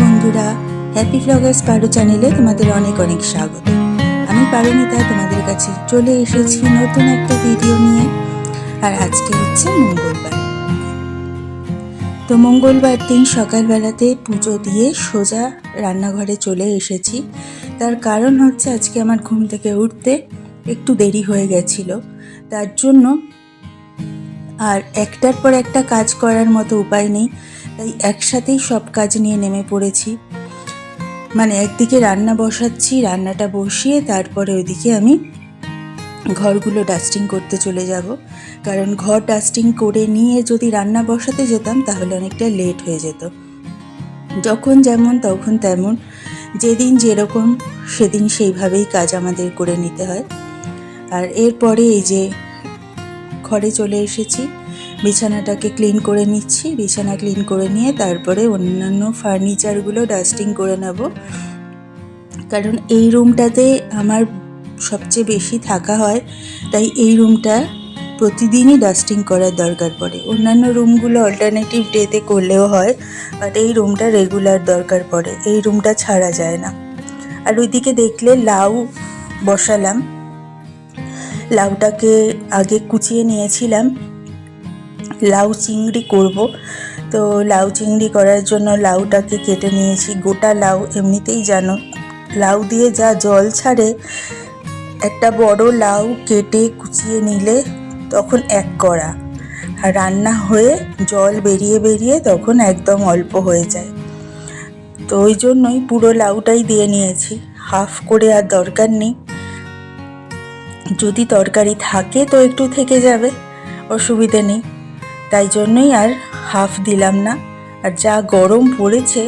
বন্ধুরা হ্যাপি ফ্লগার্স পারো চ্যানেলে তোমাদের অনেক অনেক স্বাগত। আমি পারমিতা তোমাদের কাছে চলে এসেছি নতুন একটা ভিডিও নিয়ে, আর আজকে হচ্ছে মঙ্গলবার। তো মঙ্গলবার দিন সকালবেলাতে পুজো দিয়ে সোজা রান্নাঘরে চলে এসেছি। তার কারণ হচ্ছে আজকে আমার ঘুম থেকে উঠতে একটু দেরি হয়ে গেছিল। তার জন্য আর একটার পর একটা কাজ করার মতো উপায় নেই। তাই একসাথেই সব কাজ নিয়ে নেমে পড়েছি। মানে একদিকে রান্না বসাচ্ছি, রান্নাটা বসিয়ে তারপরে ওইদিকে আমি ঘরগুলো ডাস্টিং করতে চলে যাব। কারণ ঘর ডাস্টিং করে নিয়ে যদি রান্না বসাতে যেতাম তাহলে অনেকটা লেট হয়ে যেত। যখন যেমন তখন তেমন, যেদিন যেরকম সেদিন সেইভাবেই কাজ আমাদের করে নিতে হয়। আর এরপরে এই যে ঘরে চলে এসেছি। বিছানাটাকে ক্লিন করে নিচ্ছি। বিছানা ক্লিন করে নিয়ে তারপরে অন্যান্য ফার্নিচারগুলো ডাস্টিং করে নেব। কারণ এই রুমটাতে আমার সবচেয়ে বেশি থাকা হয়, তাই এই রুমটা প্রতিদিনই ডাস্টিং করার দরকার পড়ে। অন্যান্য রুমগুলো অল্টারনেটিভ ডেতে করলেও হয় বাট এই রুমটা রেগুলার দরকার পড়ে। এই রুমটা ছাড়া যায় না। আর ওইদিকে দেখলে লাউ বসালাম। লাউটাকে আগে কুচিয়ে নিয়েছিলাম। লাউ চিংড়ি করব। তো লাউ চিংড়ি করার জন্য লাউটাকে কেটে নিয়েছি। গোটা লাউ এমনিতেই জানো, লাউ দিয়ে যা জল ছাড়ে, একটা বড় লাউ কেটে কুচিয়ে নিলে তখন এক কড়া। আর রান্না হয়ে জল বেরিয়ে বেরিয়ে তখন একদম অল্প হয়ে যায়। তো ওই জন্যই পুরো লাউটাই দিয়ে নিয়েছি। হাফ করে আর দরকার নেই। যদি তরকারি থাকে তো একটু থেকে যাবে, অসুবিধে নেই। তাই জন্যই আর হাফ দিলাম না। আর যা গরম পড়েছে,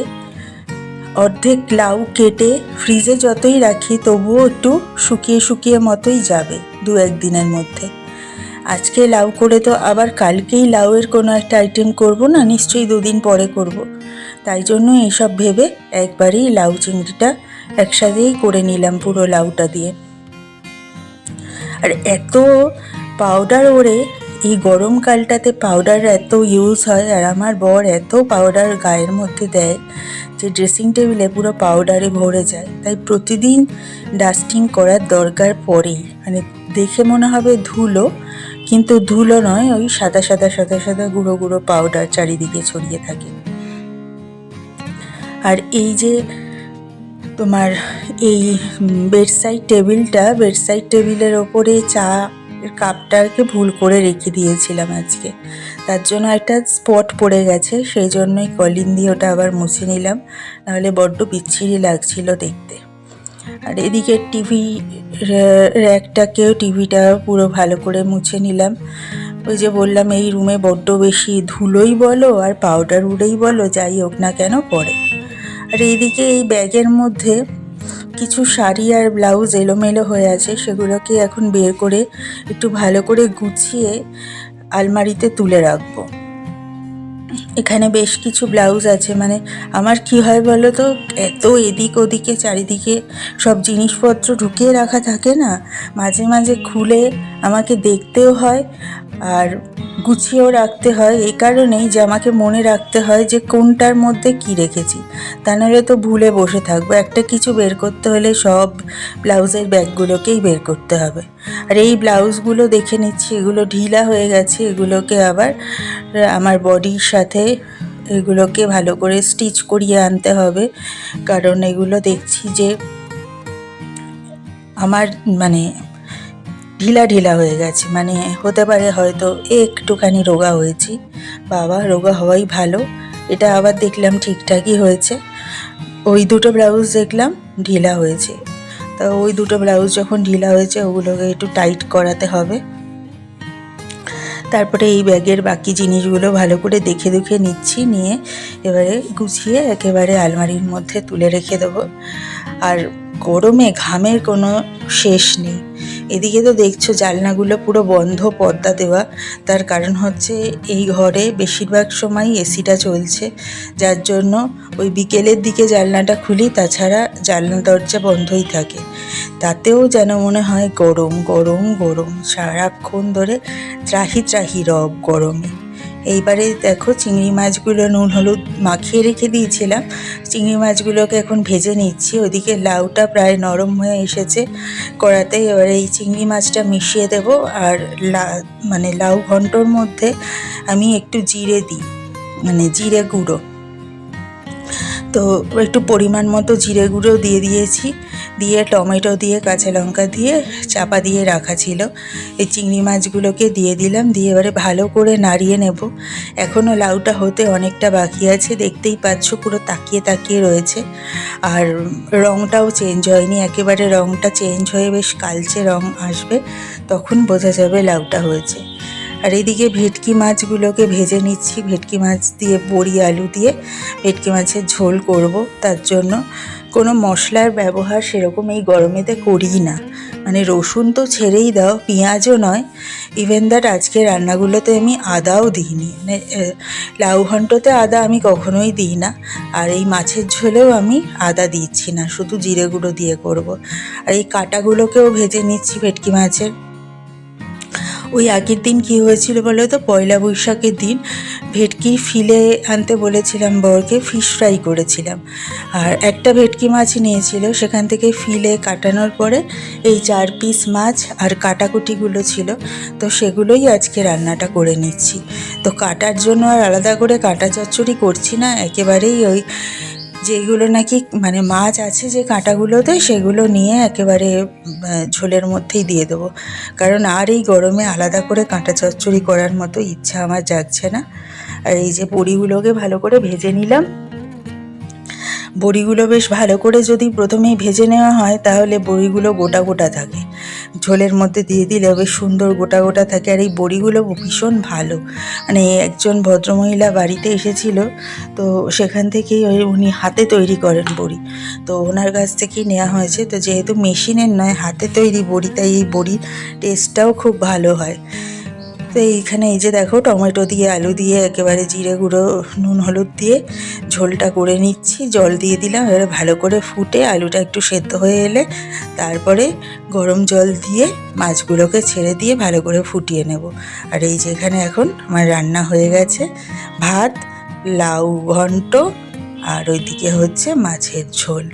অর্ধেক লাউ কেটে ফ্রিজে যতই রাখি, তবুও একটু শুকিয়ে শুকিয়ে মতোই যাবে দু একদিনের মধ্যে। আজকে লাউ করে তো আবার কালকেই লাউয়ের কোনো একটা আইটেম করব না, নিশ্চয়ই দুদিন পরে করব। তাই জন্য এইসব ভেবে একবারেই লাউ চিংড়িটা একসাথেই করে নিলাম পুরো লাউটা দিয়ে। আর এত পাউডার ওরে এই গরমকালটাতে পাউডার এত ইউজ হয় আর আমার বর এত পাউডার গায়ের মধ্যে দেয় যে ড্রেসিং টেবিলে পুরো পাউডারে ভরে যায়। তাই প্রতিদিন ডাস্টিং করার দরকার পড়েই মানে দেখে মনে হবে ধুলো, কিন্তু ধুলো নয়, ওই সাদা সাদা সাদা সাদা গুঁড়ো গুঁড়ো পাউডার চারিদিকে ছড়িয়ে থাকে। আর এই যে তোমার এই বেডসাইড টেবিলটা বেডসাইড টেবিলের ওপরে চা কাপটাকে ভুল করে রেখে দিয়েছিলাম আজকে। তার জন্য একটা স্পট পড়ে গেছে, সেই জন্যই কলিন দিয়ে ওটা আবার মুছে নিলাম। নাহলে বড্ড বিচ্ছিরি লাগছিল দেখতে। আর এদিকে টিভি র্যাকটাকেও টিভিটা পুরো ভালো করে মুছে নিলাম। ওই যে বললাম, এই রুমে বড্ড বেশি ধুলোই বলো আর পাউডার উড়েই বলো, যাই হোক না কেন পড়ে আর এইদিকে এই ব্যাগের মধ্যে কিছু শাড়ি আর ব্লাউজ এলোমেলো হয়ে আছে, সেগুলোকে এখন বের করে একটু ভালো করে গুছিয়ে আলমারিতে তুলে রাখব। এখানে বেশ কিছু ব্লাউজ আছে মানে আমার কি হয় বলো তো এত এদিক ওদিকে, চারিদিকে সব জিনিসপত্র ঢুকিয়ে রাখা থাকে না, মাঝে মাঝে খুলে আমাকে দেখতেও হয় আর গুছিয়েও রাখতে হয়। এই কারণেই যে আমাকে মনে রাখতে হয় যে কোনটার মধ্যে কি রেখেছি। তা নাহলে তো ভুলে বসে থাকব। একটা কিছু বের করতে হলে সব ব্লাউজের ব্যাগগুলোকেই বের করতে হবে। আর এই ব্লাউজগুলো দেখে নিচ্ছি, এগুলো ঢিলা হয়ে গেছে, এগুলোকে আবার আমার বডির সাথে এগুলোকে ভালো করে স্টিচ করিয়ে আনতে হবে। কারণ এগুলো দেখছি যে আমার মানে ঢিলা ঢিলা হয়ে গেছে। মানে হতে পারে হয়তো একটুখানি রোগা হয়েছি। বাবা, রোগা হওয়াই ভালো। এটা আবার দেখলাম ঠিকঠাকই হয়েছে। ওই দুটো ব্লাউজ দেখলাম ঢিলা হয়েছে। তা ওই দুটো ব্লাউজ যখন ঢিলা হয়েছে, ওগুলোকে একটু টাইট করাতে হবে। তারপরে এই ব্যাগের বাকি জিনিসগুলো ভালো করে দেখে দেখে নিচ্ছি, নিয়ে এবারে গুছিয়ে একেবারে আলমারির মধ্যে তুলে রেখে দেবো। আর গরমে ঘামের কোনো শেষ নেই। এদিকে তো দেখছ জানলাগুলো পুরো বন্ধ, পর্দা দেওয়া। তার কারণ হচ্ছে এই ঘরে বেশিরভাগ সময় এসিটা চলছে। যার জন্য ওই বিকেলের দিকে জানলাটা খুলি, তাছাড়া জানলা দরজা বন্ধই থাকে। তাতেও যেন মনে হয় গরম গরম গরম। সারাক্ষণ ধরে ত্রাহি ত্রাহি রব গরমে। এইবারে দেখো চিংড়ি মাছগুলো নুন, হলুদ মাখিয়ে রেখে দিয়েছিলাম। চিংড়ি মাছগুলোকে এখন ভেজে নিচ্ছি। ওদিকে লাউটা প্রায় নরম হয়ে এসেছে। কড়াতে এবার এই চিংড়ি মাছটা মিশিয়ে দেব আর লা মানে লাউ ঘন্টর মধ্যে আমি একটু জিরে দিই মানে জিরে গুঁড়ো। তো একটু পরিমাণ মতো জিরে গুঁড়ো দিয়ে দিয়েছি। দিয়ে টমেটো দিয়ে, কাঁচা লঙ্কা দিয়ে চাপা দিয়ে রাখা ছিল। এই চিংড়ি মাছগুলোকে দিয়ে দিলাম। দিয়ে এবারে ভালো করে নাড়িয়ে নেব। এখনও লাউটা হতে অনেকটা বাকি আছে। দেখতেই পাচ্ছ পুরো তাকিয়ে তাকিয়ে রয়েছে। আর রঙটাও চেঞ্জ হয়নি। একেবারে রঙটা চেঞ্জ হয়ে বেশ কালচে রং আসবে। তখন বোঝা যাবে লাউটা হয়েছে। আর এদিকে ভেটকি মাছগুলোকে ভেজে নিচ্ছি। ভেটকি মাছ দিয়ে বড়ি, আলু দিয়ে ভেটকি মাছের ঝোল করব। তার জন্য কোনো মশলার ব্যবহার সেরকম এই গরমেতে করি না। মানে রসুন তো ছেড়েই দাও, পেঁয়াজও নয়। ইভেন দ্যাট আজকে রান্নাগুলোতে আমি আদাও দিইনি। মানে লাউ ঘন্টতে আদা আমি কখনোই দিই না। আর এই মাছের ঝোলেও আমি আদা দিচ্ছি না, শুধু জিরে গুঁড়ো দিয়ে করব। আর এই কাটাগুলোকেও ভেজে নিচ্ছি ভেটকি মাছের। ওই আগের দিন কি হয়েছিল বলো তো? পয়লা বৈশাখের দিন ভেটকি ফিলে আনতে বলেছিলাম বরকে ফিশ ফ্রাই করেছিলাম। আর একটা ভেটকি মাছ নিয়েছিল, সেখান থেকে ফিলে কাটানোর পরে এই চার পিস মাছ আর কাটাকুটিগুলো ছিল, তো সেগুলোই আজকে রান্নাটা করে নিচ্ছি। তো কাটার জন্য আর আলাদা করে কাটা চচ্চড়ি করছি না, একেবারেই ওই যেগুলো নাকি মানে মাছ আছে যে কাঁটাগুলোতে, সেগুলো নিয়ে একেবারে ঝোলের মধ্যেই দিয়ে দেবো। কারণ আর এই গরমে আলাদা করে কাঁটা চচ্চড়ি করার মতো ইচ্ছা আমার যাচ্ছে না। আর এই যে বড়িগুলোকে ভালো করে ভেজে নিলাম বড়িগুলো বেশ ভালো করে যদি প্রথমেই ভেজে নেওয়া হয়, তাহলে বড়িগুলো গোটা গোটা থাকে। ঝোলের মধ্যে দিয়ে দিলে বেশ সুন্দর গোটা গোটা থাকে, আর এই বড়িগুলো ভীষণ ভালো। মানে একজন ভদ্রমহিলা বাড়িতে এসেছিল, তো সেখান থেকেই উনি হাতে তৈরি করেন বড়ি। তো ওনার কাছ থেকেই নেওয়া হয়েছে। তো যেহেতু মেশিনের নয়, হাতে তৈরি বড়ি, তাই এই বড়ির টেস্টটাও খুব ভালো হয়। তো এইখানে এই যে দেখো টমেটো দিয়ে, আলু দিয়ে, একেবারে জিরে গুঁড়ো, নুন, হলুদ দিয়ে ঝোলটা করে নিচ্ছি। জল দিয়ে দিলাম, এবারে ভালো করে ফুটে আলুটা একটু সেদ্ধ হয়ে এলে তারপরে গরম জল দিয়ে মাছগুলোকে ছেড়ে দিয়ে ভালো করে ফুটিয়ে নেব। আর এই যে এখানে এখন আমার রান্না হয়ে গেছে। ভাত, লাউ ঘন্ট আর ওইদিকে হচ্ছে মাছের ঝোল।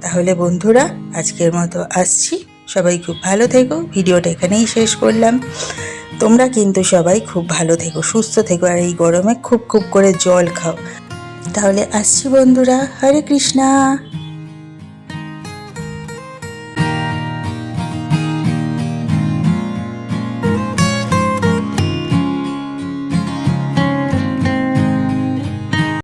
তাহলে বন্ধুরা, আজকের মতো আসছি। সবাই খুব ভালো থেকো। ভিডিওটা এখানেই শেষ করলাম। তোমরা কিন্তু সবাই খুব ভালো থেকো, সুস্থ থেকো, আর এই গরমে খুব খুব করে জল খাও। তাহলে আসছি বন্ধুরা, হরে কৃষ্ণা।